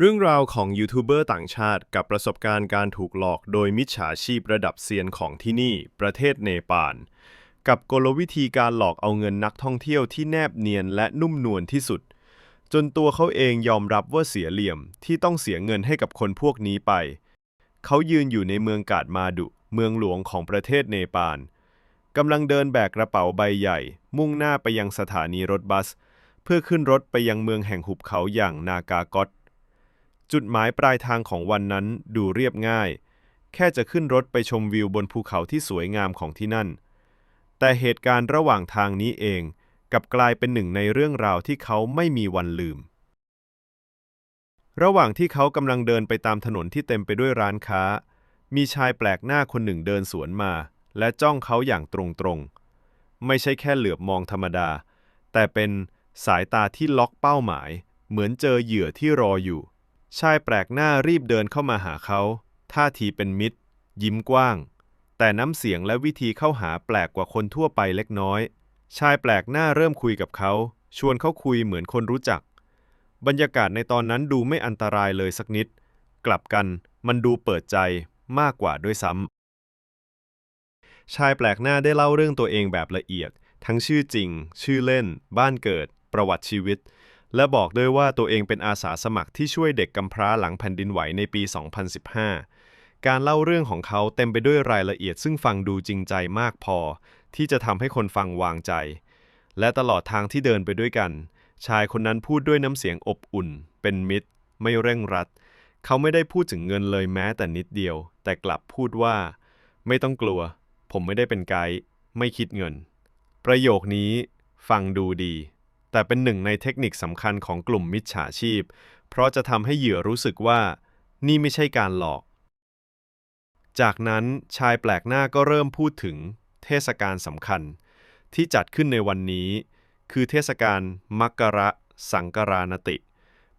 เรื่องราวของยูทูบเบอร์ต่างชาติกับประสบการณ์การถูกหลอกโดยมิจฉาชีพระดับเซียนของที่นี่ ประเทศเนปาล กับกลวิธีการหลอกเอาเงินนักท่องเที่ยวที่แนบเนียนและนุ่มนวลที่สุด จนตัวเขาเองยอมรับว่าเสียเหลี่ยมที่ต้องเสียเงินให้กับคนพวกนี้ไป เขายืนอยู่ในเมืองกาดมาดุ เมืองหลวงของประเทศเนปาลกำลังเดินแบกกระเป๋าใบใหญ่ มุ่งหน้าไปยังสถานีรถบัส เพื่อขึ้นรถไปยังเมืองแห่งหุบเขาอย่างนากากอต จุดหมายปลายทางของวันนั้นดูเรียบง่าย แค่จะขึ้นรถไปชมวิวบนภูเขาที่สวยงามของที่นั่น แต่เหตุการณ์ระหว่างทางนี้เองกับกลายเป็นหนึ่งในเรื่องราวที่เขาไม่มีวันลืม ระหว่างที่เขากำลังเดินไปตามถนนที่เต็มไปด้วยร้านค้า มีชายแปลกหน้าคนหนึ่งเดินสวนมา และจ้องเขาอย่างตรงๆ ไม่ใช่แค่เหลือบมองธรรมดา แต่เป็นสายตาที่ล็อกเป้าหมาย เหมือนเจอเหยื่อที่รออยู่ ชายแปลกหน้ารีบเดินเข้ามาหาเขา ท่าทีเป็นมิตร ยิ้มกว้าง แต่น้ำเสียงและวิธีเข้าหาแปลกกว่าคนทั่วไปเล็กน้อย ชายแปลกหน้าเริ่มคุยกับเขา ชวนเขาคุยเหมือนคนรู้จัก บรรยากาศในตอนนั้นดูไม่อันตรายเลยสักนิด กลับกันมันดูเปิดใจมากกว่าด้วยซ้ำ ชายแปลกหน้าได้เล่าเรื่องตัวเองแบบละเอียด ทั้งชื่อจริง ชื่อเล่น บ้านเกิด ประวัติชีวิต และบอกด้วยว่าตัวเองเป็นอาสาสมัครที่ช่วยเด็กกำพร้าหลังแผ่นดินไหวในปี 2015 การเล่าเรื่องของเขาเต็มไปด้วยรายละเอียดซึ่งฟังดูจริงใจมากพอ ที่จะทำให้คนฟังวางใจ และตลอดทางที่เดินไปด้วยกัน ชายคนนั้นพูดด้วยน้ำเสียงอบอุ่น เป็นมิตร ไม่เร่งรัด เขาไม่ได้พูดถึงเงินเลยแม้แต่นิดเดียว แต่กลับพูดว่า ไม่ต้องกลัว ผมไม่ได้เป็นไกด์ไม่คิดเงิน ประโยคนี้ฟังดูดี แต่เป็นหนึ่งในเทคนิคสำคัญของกลุ่มมิจฉาชีพ เพราะจะทำให้เหยื่อรู้สึกว่า นี่ไม่ใช่การหลอก จากนั้นชายแปลกหน้าก็เริ่มพูดถึง เทศกาลสำคัญ ที่จัดขึ้นในวันนี้ คือเทศกาลมักกะระสังกรานติ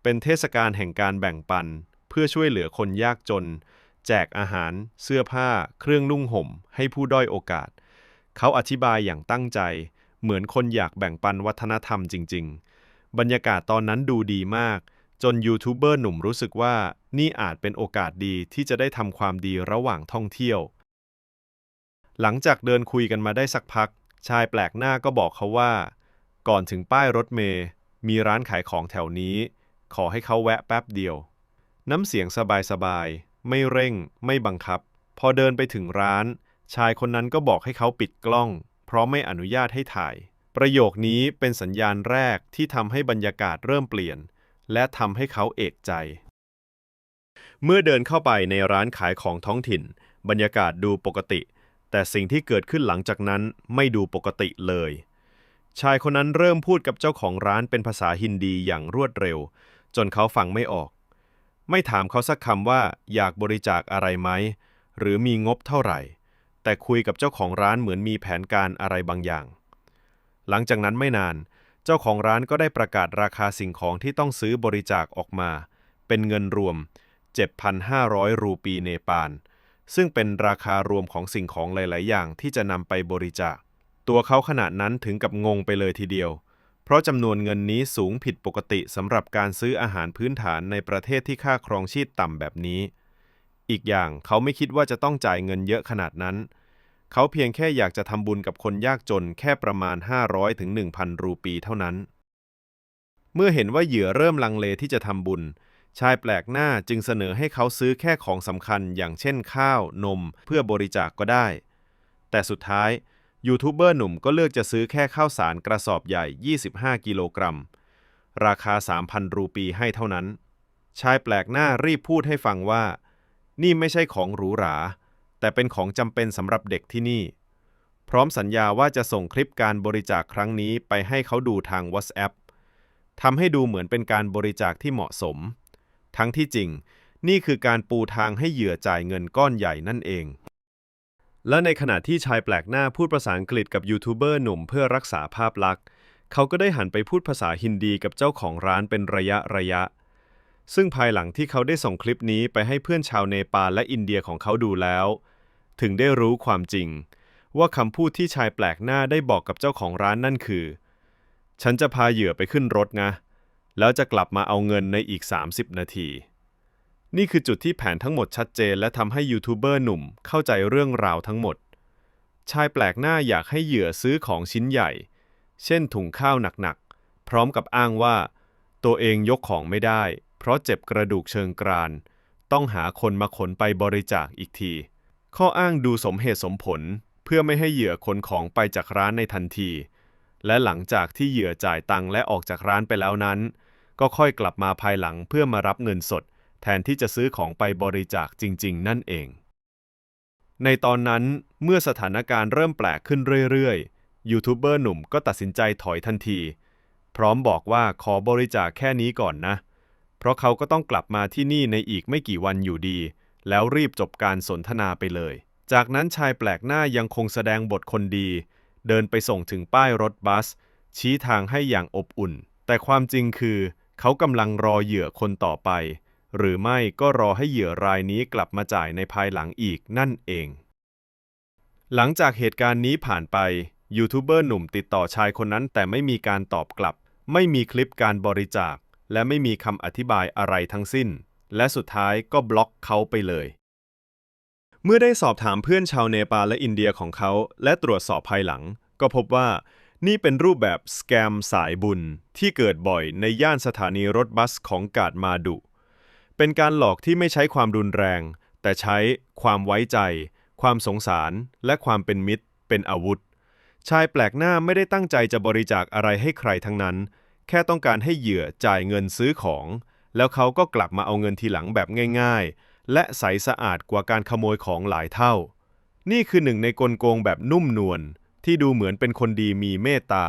เป็นเทศกาลแห่งการแบ่งปัน เพื่อช่วยเหลือคนยากจน แจกอาหาร เสื้อผ้า เครื่องนุ่งห่ม ให้ผู้ด้อยโอกาส เขาอธิบายอย่างตั้งใจ เหมือนคนอยากแบ่งปันวัฒนธรรมจริง ๆ บรรยากาศตอนนั้นดูดีมาก จนยูทูบเบอร์หนุ่มรู้สึกว่านี่อาจเป็นโอกาสดีที่จะได้ทำความดีระหว่างท่องเที่ยว หลังจากเดินคุยกันมาได้สักพัก ชายแปลกหน้าก็บอกเขาว่า ก่อนถึงป้ายรถเมย์มีร้านขายของแถวนี้ ขอให้เขาแวะแป๊บเดียว น้ำเสียงสบายๆ ไม่เร่ง ไม่บังคับ พอเดินไปถึงร้าน ชายคนนั้นก็บอกให้เขาปิดกล้อง เพราะไม่อนุญาตให้ถ่าย ประโยคนี้เป็นสัญญาณแรกที่ทำให้บรรยากาศเริ่มเปลี่ยน และทำให้เขาเอกใจ เมื่อเดินเข้าไปในร้านขายของท้องถิ่น บรรยากาศดูปกติ แต่สิ่งที่เกิดขึ้นหลังจากนั้นไม่ดูปกติเลย ชายคนนั้นเริ่มพูดกับเจ้าของร้านเป็นภาษาฮินดีอย่างรวดเร็ว จนเขาฟังไม่ออก ไม่ถามเขาสักคำว่าอยากบริจาคอะไรไหมหรือมีงบเท่าไหร่ แต่คุยกับเจ้าของร้านเหมือนมีแผนการอะไรบางอย่าง หลังจากนั้นไม่นาน เจ้าของร้านก็ได้ประกาศราคาสิ่งของที่ต้องซื้อบริจาคออกมา เป็นเงินรวม 7,500 รูปีเนปาล ซึ่งเป็นราคารวมของสิ่งของหลาย ๆ อย่างที่จะนำไปบริจาค ตัวเขาขณะนั้นถึงกับงงไปเลยทีเดียว เพราะจำนวนเงินนี้สูงผิดปกติสำหรับการซื้ออาหารพื้นฐานในประเทศที่ค่าครองชีพต่ำแบบนี้อีกอย่างเขาไม่คิดว่าจะต้องจ่ายเงินเยอะขนาดนั้น เขาเพียงแค่อยากจะทำบุญกับคนยากจนแค่ประมาณ 500ถึง1,000 รูปีเท่านั้น เมื่อเห็นว่าเหยื่อเริ่มลังเลที่จะทำบุญ ชายแปลกหน้าจึงเสนอให้เขาซื้อแค่ของสำคัญอย่างเช่นข้าว นม เพื่อบริจาคกก็ได้ แต่สุดท้ายยูทูบเบอร์หนุ่มก็เลือกจะซื้อแค่ข้าวสารกระสอบใหญ่ 25 กิโลกรัม ราคา 3,000 รูปีให้เท่านั้น ชายแปลกหน้ารีบพูดให้ฟังว่า นี่ไม่ใช่ของหรูหรา แต่เป็นของจำเป็นสำหรับเด็กที่นี่ พร้อมสัญญาว่าจะส่งคลิปการบริจาคครั้งนี้ไปให้เขาดูทาง WhatsApp ทำให้ดูเหมือนเป็นการบริจาคที่เหมาะสม ทั้งที่จริง นี่คือการปูทางให้เหยื่อจ่ายเงินก้อนใหญ่นั่นเอง และในขณะที่ชายแปลกหน้าพูดภาษาอังกฤษกับยูทูบเบอร์หนุ่มเพื่อรักษาภาพลักษณ์ เขาก็ได้หันไปพูดภาษาฮินดีกับเจ้าของร้านเป็นระยะระยะ ซึ่งภายหลังที่เขาได้ส่งคลิปนี้ไปให้เพื่อนชาวเนปาลและอินเดียของเขาดูแล้ว ถึงได้รู้ความจริง ว่าคำพูดที่ชายแปลกหน้าได้บอกกับเจ้าของร้านนั่นคือ ฉันจะพาเหยื่อไปขึ้นรถนะ แล้วจะกลับมาเอาเงินในอีก 30 นาที นี่คือจุดที่แผนทั้งหมดชัดเจน และทำให้ยูทูบเบอร์หนุ่มเข้าใจเรื่องราวทั้งหมด ชายแปลกหน้าอยากให้เหยื่อซื้อของชิ้นใหญ่ เช่นถุงข้าวหนักๆ พร้อมกับอ้างว่า ตัวเองยกของไม่ได้ ราะเจ็บกระดูกเชิงกราน ต้องหาคนมาขนไปบริจาคอีกที ข้ออ้างดูสมเหตุสมผลเพื่อไม่ให้เหยื่อขนของไปจากร้านในทันที และหลังจากที่เหยื่อจ่ายตังค์และออกจากร้านไปแล้วนั้น ก็ค่อยกลับมาภายหลังเพื่อมารับเงินสด แทนที่จะซื้อของไปบริจาคจริง ๆ นั่นเอง ในตอนนั้นเมื่อสถานการณ์เริ่มแปลกขึ้นเรื่อยๆ ยูทูบเบอร์หนุ่มก็ตัดสินใจถอยทันที พร้อมบอกว่าขอบริจาคแค่นี้ก่อนนะเเพราะเขาก็ต้องกลับมาที่นี่ในอีกไม่กี่วันอยู่ดี แล้วรีบจบการสนทนาไปเลย จากนั้นชายแปลกหน้ายังคงแสดงบทคนดี เดินไปส่งถึงป้ายรถบัส ชี้ทางให้อย่างอบอุ่น แต่ความจริงคือ เขากำลังรอเหยื่อคนต่อไป หรือไม่ก็รอให้เหยื่อรายนี้กลับมาจ่ายในภายหลังอีกนั่นเอง หลังจากเหตุการณ์นี้ผ่านไปยูทูบเบอร์หนุ่มติดต่อชายคนนั้นแต่ไม่มีการตอบกลับ ไม่มีคลิปการบริจาค และไม่มีคำอธิบายอะไรทั้งสิ้น และสุดท้ายก็บล็อกเขาไปเลย เมื่อได้สอบถามเพื่อนชาวเนปาลและอินเดียของเขา และตรวจสอบภายหลัง ก็พบว่านี่เป็นรูปแบบสแกมสายบุญที่เกิดบ่อยในย่านสถานีรถบัสของกาดมาดุ เป็นการหลอกที่ไม่ใช้ความรุนแรง แต่ใช้ความไว้ใจ ความสงสาร และความเป็นมิตร เป็นอาวุธ ชายแปลกหน้าไม่ได้ตั้งใจจะบริจาคอะไรให้ใครทั้งนั้น แค่ต้องการให้เหยื่อจ่ายเงินซื้อของ แล้วเขาก็กลับมาเอาเงินทีหลังแบบง่าย ๆ และใสสะอาดกว่าการขโมยของหลายเท่า นี่คือหนึ่งในกลโกงแบบนุ่มนวลที่ดูเหมือนเป็นคนดีมีเมตตา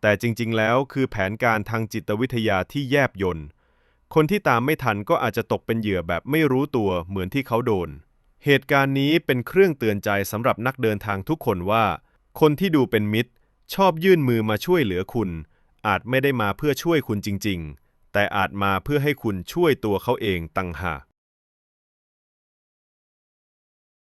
แต่จริงๆ แล้วคือแผนการทางจิตวิทยาที่แยบยลคนที่ตามไม่ทันก็อาจจะตกเป็นเหยื่อแบบไม่รู้ตัวเหมือนที่เขาโดน เหตุการณ์นี้เป็นเครื่องเตือนใจสำหรับนักเดินทางทุกคนว่า คนที่ดูเป็นมิตร ชอบยื่นมือมาช่วยเหลือคุณ อาจไม่ได้มาเพื่อช่วยคุณจริง ๆ แต่อาจมาเพื่อให้คุณช่วยตัวเขาเองต่างหาก